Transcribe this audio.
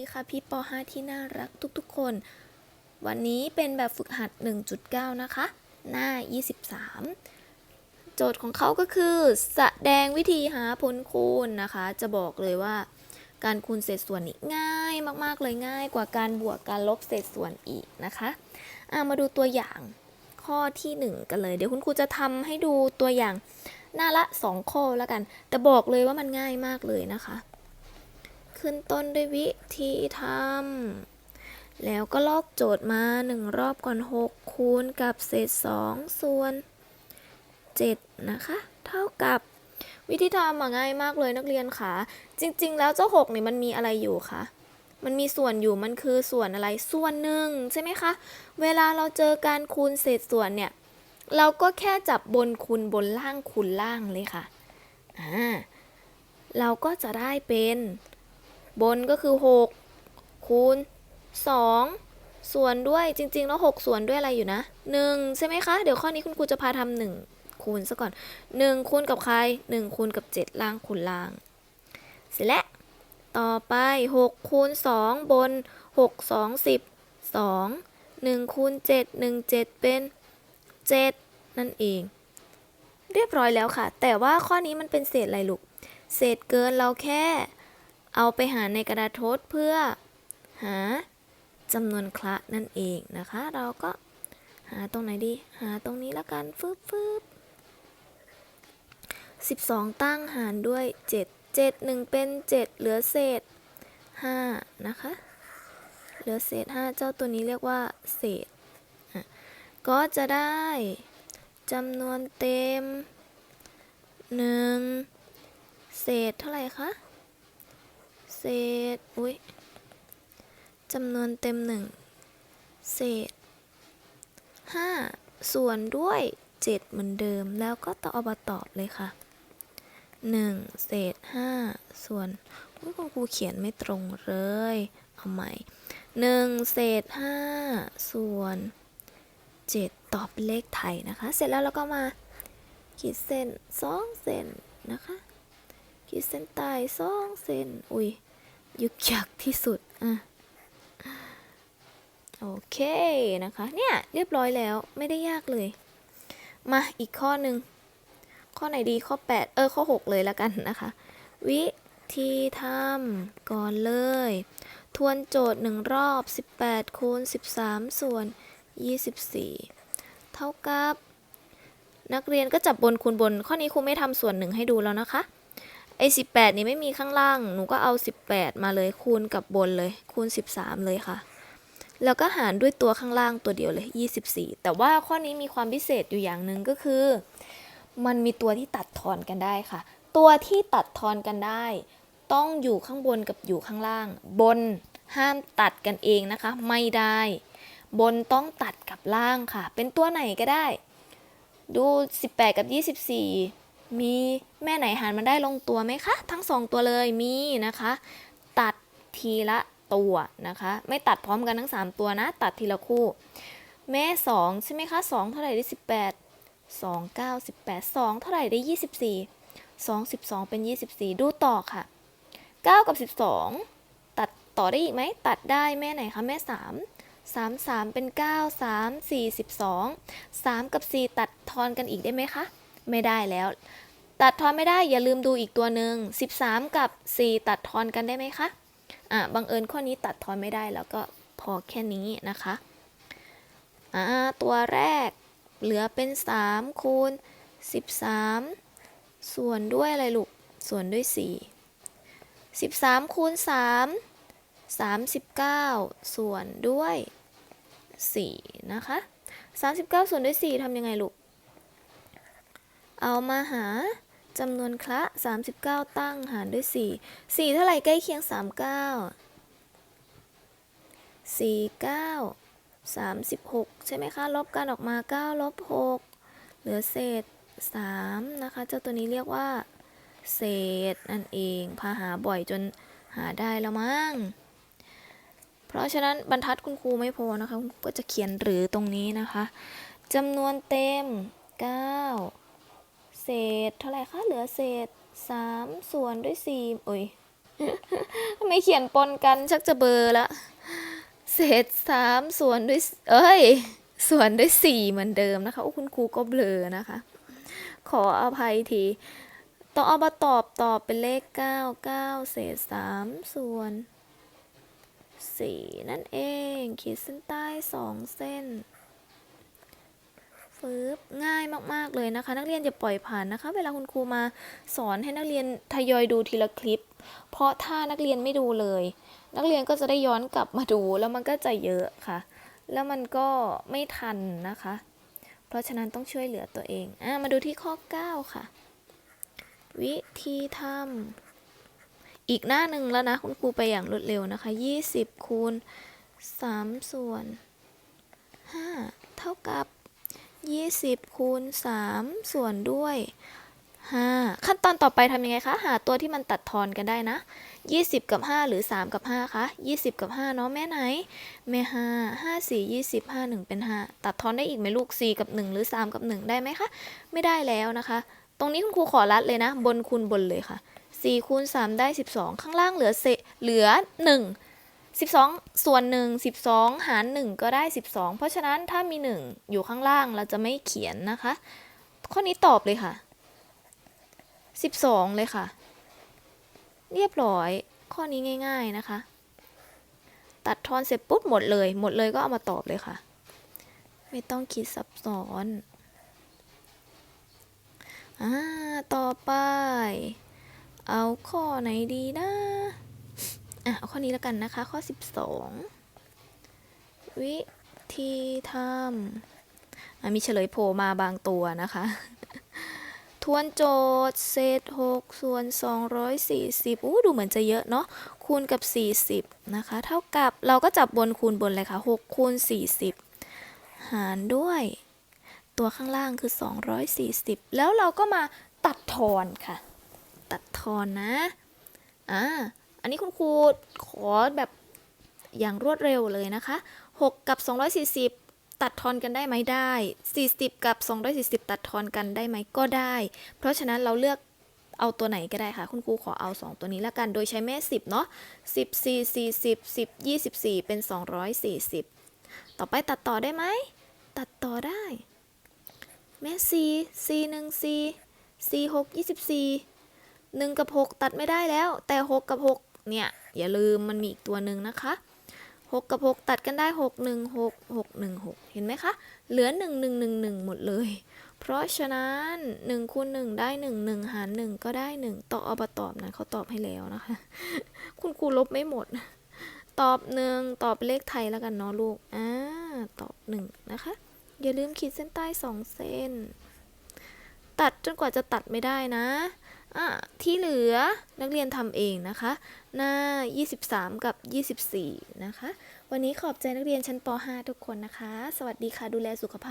ดีค่ะพี่ป .5 ที่น่ารักทุกๆคน วันนี้เป็นแบบฝึกหัด 1.9 นะคะ หน้า 23 โจทย์ของเขาก็คือ แสดงวิธีหาผลคูณนะคะ จะบอกเลยว่า การคูณเศษส่วนนี่ง่ายมากๆเลยง่ายกว่าการบวกการลบเศษส่วนอีกนะคะอะมาดูตัวอย่างข้อที่ 1 กันเลย เดี๋ยวคุณครูจะทำให้ดูตัวอย่างหน้าละ 2 ข้อแล้วกัน แต่บอกเลยว่ามันง่ายมากเลยนะคะ ขึ้นต้นด้วยวิธีทำ แล้วก็ลอกโจทย์มา 1 รอบก่อน 6 คูณกับเศษ 2 ส่วน 7 นะคะ เท่ากับวิธีทำมาง่ายมากเลยนักเรียนค่ะ จริง ๆ แล้วเจ้า 6 นี่มันมีอะไรอยู่คะมันมีส่วนอยู่มันคือส่วนอะไรส่วนหนึ่งใช่ไหมคะ เวลาเราเจอการคูณเศษส่วนเนี่ย เราก็แค่จับบนคูณบนล่างคูณล่างเลยค่ะอ่าเราก็จะได้เป็น บนก็คือ 6 คูณ 2 ส่วนด้วยจริง ๆ แล้ว 6 ส่วนด้วยอะไรอยู่นะ 1 ใช่ไหมคะ เดี๋ยวข้อนี้คุณครูจะพาทำหนึ่งคูณซะก่อน 1 คูณกับใคร 1 คูณกับ 7 ล่างคูณล่าง เสร็จแล้ว ต่อไป 6 คูณ 2 บน 6 2 10 2 1คูณ7 1 7 เป็น 7 นั่นเอง เรียบร้อยแล้วค่ะ แต่ว่าข้อนี้มันเป็นเศษอะไรลูก เศษเกินเราแค่ เอาไปหาในกระดาษทดเพื่อหาจำนวนคละนั่นเองนะคะ เราก็หาตรงไหนดี หาตรงนี้ละกันฟึบฟึบสิบสองตั้งหารด้วยเจ็ดเจ็ดหนึ่งเป็นเจ็ดเหลือเศษห้านะคะ เหลือเศษห้าเจ้าตัวนี้เรียกว่า เศษ ก็จะได้จำนวนเต็มหนึ่งเศษเท่าไหร่คะ เศษอุ้ยจำนวนเต็มหนึ่งเศษห้าส่วนด้วยเจ็ดเหมือนเดิมแล้วก็ต่อเอามาตอบเลยค่ะหนึ่งเศษห้าส่วนอุ๊ยคุณครูเขียนไม่ตรงเลย เอาใหม่หนึ่งเศษห้าส่วนเจ็ดตอบเป็นเลขไทยนะคะ เสร็จแล้วเราก็มาขีดเส้นสองเส้นนะคะขีดเส้นใต้สองเส้นอุ้ย ยึกยักที่สุดอะโอเคนะคะ เนี่ยเรียบร้อยแล้วไม่ได้ยากเลย มาอีกข้อหนึ่ง ข้อไหนดีข้อ 8 เออ ข้อ 6 เลยแล้วกันนะคะ วิธีทำก่อนเลย ทวนโจทย์หนึ่งรอบ 18คูณ13 ส่วน 24 เท่ากับ นักเรียนก็จับบนคูณบน ข้อนี้ครูไม่ทำส่วนหนึ่งให้ดูแล้วนะคะ ไอ้สินี้ไม่มีข้างล่าง หนูก็เอา18มาเลยคูณกับบนเลย คูณ13เลยค่ะ แล้วก็หารด้วยตัวข้างล่างตัวเดียวเลย24แต่ว่าข้อนี้มีความพิเศษอยู่อย่างหนึ่งก็คือ มันมีตัวที่ตัดทอนกันได้ค่ะ ตัวที่ตัดทอนกันได้ ต้องอยู่ข้างบนกับอยู่ข้างล่าง บนห้ามตัดกันเองนะคะ ไม่ได้ บนต้องตัดกับล่างค่ะ เป็นตัวไหนก็ได้ ดู 18 กับ 24 มีแม่ไหนหารมันได้ลงตัวไหมคะ ทั้งสองตัวเลยมีนะคะ ตัดทีละตัวนะคะ ไม่ตัดพร้อมกันทั้ง 3 ตัวนะ ตัดทีละคู่ แม่2ใช่ไหมคะ2เท่าไหร่ได้ 18 2 9 18 2 เท่าไหร่ได้ 24 2 12 เป็น 24 ดูต่อค่ะ 9 กับ 12 ตัดต่อได้อีกไหม ตัดได้แม่ไหนคะ แม่ 3 3 3 เป็น 9 3 4 12 3 กับ 4 ตัดทอนกันอีกได้ไหมคะ ไม่ได้แล้ว ตัดทอนไม่ได้อย่าลืมดูอีกตัวหนึ่ง13 กับ 4 ตัดทอนกันได้ไหมคะอะบังเอิญข้อนี้ตัดทอนไม่ได้แล้วก็พอแค่นี้นะคะอ่าตัวแรกเหลือเป็น 3 คูณ 13 ส่วนด้วยอะไรลูก ส่วนด้วย 4 13 คูณ 3 39 ส่วนด้วย 4 นะคะ 39 ส่วนด้วย 4ทำยังไงลูก เอามาหาจำนวนคละ 39 ตั้งหารด้วย 4 4 เท่าไหร่ใกล้เคียง 39 49 36 ใช่ไหมคะ ลบกันออกมา 9 ลบ 6 เหลือเศษ 3 นะคะ เจ้าตัวนี้เรียกว่า เศษนั่นเอง พาหาบ่อยจนหาได้แล้วมั้ง เพราะฉะนั้นบรรทัดคุณครูไม่พอนะคะ คุณครูก็จะเขียนหรือตรงนี้นะคะจำนวนเต็ม 9 เศษเท่าไหร่คะเหลือเศษ3ส่วนด้วย4โอ้ยทำไมเขียนปนกันชักจะเบลอละเศษสามส่วนด้วยเอ้ยส่วนด้วยสี่เหมือนเดิมนะคะโอ้คุณครูก็เบลอนะคะ ขออภัยทีต้องเอามาตอบตอบเป็นเลขเก้าเก้าเศษสามส่วนสี่นั่นเองขีดเส้นใต้สองเส้น ฟืบง่ายมากๆเลยนะคะ นักเรียนอย่าปล่อยผ่านนะคะ เวลาคุณครูมาสอนให้นักเรียนทยอยดูทีละคลิป เพราะถ้านักเรียนไม่ดูเลย นักเรียนก็จะได้ย้อนกลับมาดูแล้วมันก็จะเยอะค่ะ แล้วมันก็ไม่ทันนะคะ เพราะฉะนั้นต้องช่วยเหลือตัวเองอะมาดูที่ข้อ 9 ค่ะ วิธีทำอีกหน้าหนึ่งแล้วนะคุณครูไปอย่างรวดเร็วนะคะ 20คูณ3ส่วน5เท่ากับ 20คูณ3ส่วนด้วย5ขั้นตอนต่อไปทำยังไงคะหาตัวที่มันตัดทอนกันได้นะ 20 กับ 5 หรือ 3 กับ5คะ20 กับ 5 เนาะแม่ไหน แม่5 5 4 20 5 1 เป็น 5 ตัดทอนได้อีกไหมลูก 4 กับ 1 หรือ 3 กับ 1 ได้ไหมคะ ไม่ได้แล้วนะคะ ตรงนี้คุณครูขอรัดเลยนะ บนคูณบนเลยค่ะ4คูณ3ได้ 12 ข้างล่างเหลือเศษเหลือ 1 12 ส่วน 1 12 หาร 1 ก็ได้ 12 เพราะฉะนั้นถ้ามี 1 อยู่ข้างล่างเราจะไม่เขียนนะคะ ข้อนี้ตอบเลยค่ะ 12 เลยค่ะ เรียบร้อย ข้อนี้ง่าย ๆนะคะ ตัดทอนเสร็จปุ๊บหมดเลย หมดเลยก็เอามาตอบเลยค่ะ ไม่ต้องคิดซับซ้อนอ่าต่อไป เอาข้อไหนดีนะ อะเอาข้อนี้แล้วกันนะคะ ข้อ 12 วิธีทำมีเฉลยโผล่มาบางตัวนะคะ ทวนโจทย์ เศษ 6 ส่วน 240อู้ดูเหมือนจะเยอะเนาะคูณกับ 40 นะคะ เท่ากับเราก็จับบนคูณบนเลยค่ะ 6 คูณ 40 หารด้วย ตัวข้างล่างคือ 240 แล้วเราก็มาตัดทอนค่ะ ตัดทอนนะ อ่า อันนี้คุณครูขอแบบอย่างรวดเร็วเลยนะคะ 6 กับ 240 ตัดทอนกันได้ไหมได้ 40 กับ 240 ตัดทอนกันได้ไหมก็ได้ เพราะฉะนั้นเราเลือกเอาตัวไหนก็ได้ค่ะ คุณครูขอเอา 2 ตัวนี้ละกัน โดยใช้แม่ 10 เนาะ10 4 40 10 24 เป็น 240 ต่อไปตัดต่อได้ไหม ตัดต่อได้ แม่4 4 1 4 4 6 24 1 กับ 6 ตัดไม่ได้แล้ว แต่ 6 กับ 6 เนี่ย อย่าลืมมันมีอีกตัวหนึ่งนะคะ 6 กับ 6 ตัดกันได้ 6 1 6 6 1 6 เห็นไหมคะ เหลือ 1 1 1 1 หมดเลย เพราะฉะนั้น1คูณ1ได้ 1 1 หาร 1 ก็ได้ 1 ต่อเอามาตอบนะเขาตอบให้แล้วนะคะ คุณครูลบไม่หมด ตอบหนึ่งตอบเป็นเลขไทยแล้วกันเนาะลูกอ่าตอบหนึ่งนะคะ อย่าลืมขีดเส้นใต้สองเส้น ตัดจนกว่าจะตัดไม่ได้นะอะที่เหลือนักเรียนทำเองนะคะ หน้า 23 กับ 24 นะคะ วันนี้ขอบใจนักเรียนชั้นป .5 ทุกคนนะคะ สวัสดีค่ะดูแลสุขภาพ